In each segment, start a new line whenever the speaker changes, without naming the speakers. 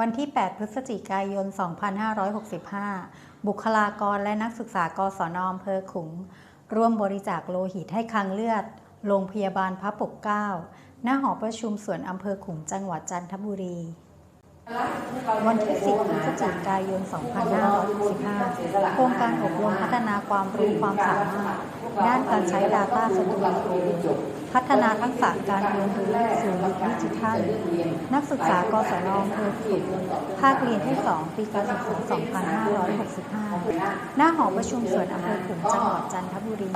วันที่ 8 พฤศจิกายน 2565 บุคลากรและนักศึกษากศนอำเภอขุง ร่วมบริจาคโลหิตให้คลังเลือด โรงพยาบาลพระปกเกล้า หน้าหอประชุมส่วนอำเภอขุงจังหวัดจันทบุรี วันที่ 10พฤศจิกายน 2565 โครงการอบรมพัฒนาความรู้ความสามารถ ด้านการใช้ Data Studio พัฒนาทักษะการเรียนรู้สู่ยุคดิจิทัล นักศึกษากศนอำเภอขลุงภาคเรียนที่ 2 ปีการศึกษา 2565 หน้าหอประชุมส่วนอำเภอขลุงจังหวัดจันทบุรี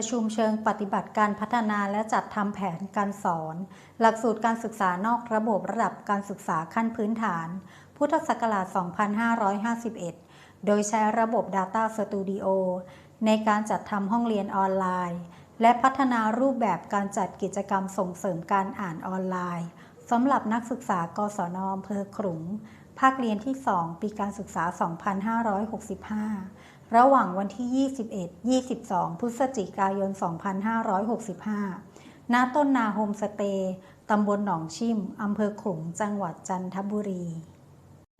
ประชุมเชิงปฏิบัติการพัฒนาและจัดทำแผนการสอน หลักสูตรการศึกษานอกระบบระดับการศึกษาขั้นพื้นฐาน พุทธศักราช 2551 โดยใช้ระบบ Data Studio ในการจัดทำห้องเรียนออนไลน์ และพัฒนารูปแบบการจัดกิจกรรมส่งเสริมการอ่านออนไลน์สำหรับนักศึกษากศนอำเภอขลุง ภาคเรียนที่ 2 ปีการศึกษา 2565 ระหว่างวันที่ 21 22 พฤศจิกายน 2565 ณ ต้นนาโฮมสเตย์ตำบลหนองชิม อำเภอขลุง จังหวัดจันทบุรี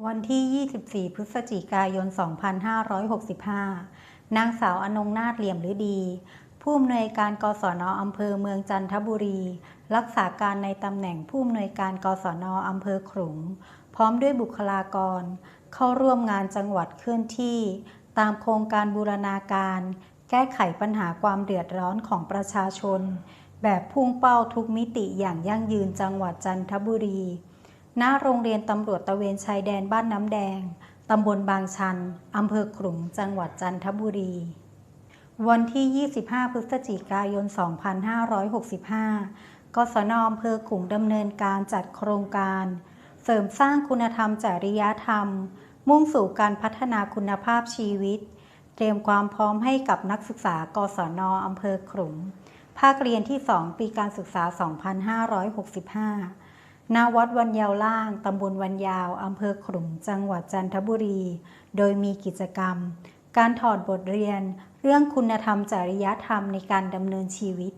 วันที่ 24 พฤศจิกายน 2565 นางสาวอนงนาถเหลี่ยมฤดี ผู้อำนวยการกศนอำเภอเมืองจันทบุรี รักษาการในตำแหน่งผู้อำนวยการกศนอำเภอขลุง พร้อมด้วยบุคลากร เข้าร่วมงานจังหวัดเคลื่อนที่ ตามโครงการบูรณาการ แก้ไขปัญหาความเดือดร้อนของประชาชน แบบพุ่งเป้าทุกมิติอย่างยั่งยืนจังหวัดจันทบุรีหน้าโรงเรียนตำรวจตะเวนชายแดนบ้านน้ำแดง ตำบลบางชัน อำเภอขลุง จังหวัดจันทบุรี วันที่ 25 พฤศจิกายน 2565กศนอำเภอขลุงดำเนินการจัดโครงการ เสริมสร้างคุณธรรมจริยธรรม มุ่งสู่การพัฒนาคุณภาพชีวิต เตรียมความพร้อมให้กับนักศึกษากศนอำเภอขลุง ภาคเรียนที่ 2 ปีการศึกษา 2565 ณ วัดวันยาวล่าง ตำบลวันยาวอำเภอขลุง จังหวัดจันทบุรี โดยมีกิจกรรม การถอดบทเรียน เรื่องคุณธรรมจริยธรรมในการดำเนินชีวิต